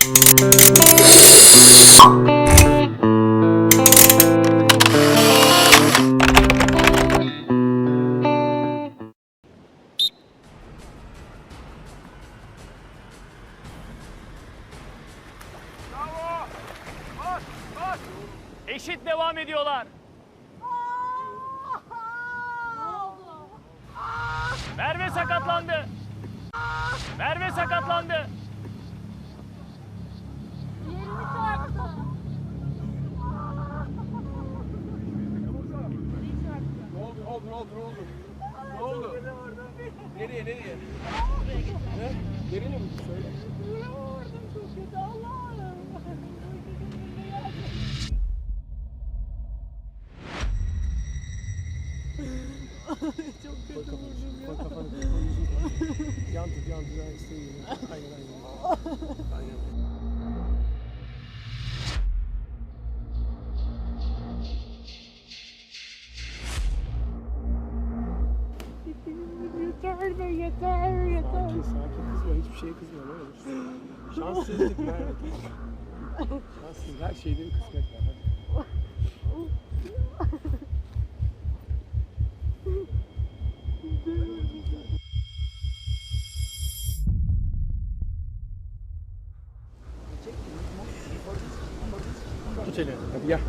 Eşit devam ediyorlar. Merve sakatlandı. Merve sakatlandı. Oldu, ne oldu, ne oldu, ne oldu? Ne oldu? Nereye, nereye? Ne? Nereye mi? Söyle. Vurdum çok kötü Allah'ım. çok kötü vurdum ya. Bak kafanı, kafanı yüzünü. Yan tut, yan tut. Yan isteği. Aynen, aynen. Aynen. Sakin, sakin. Kızma, hiçbir şeye kızma. Ne olur. Şanssızlık Merve. Şanssız, her şeyde bir kısmet var. Hadi. Tut elini. Hadi gel.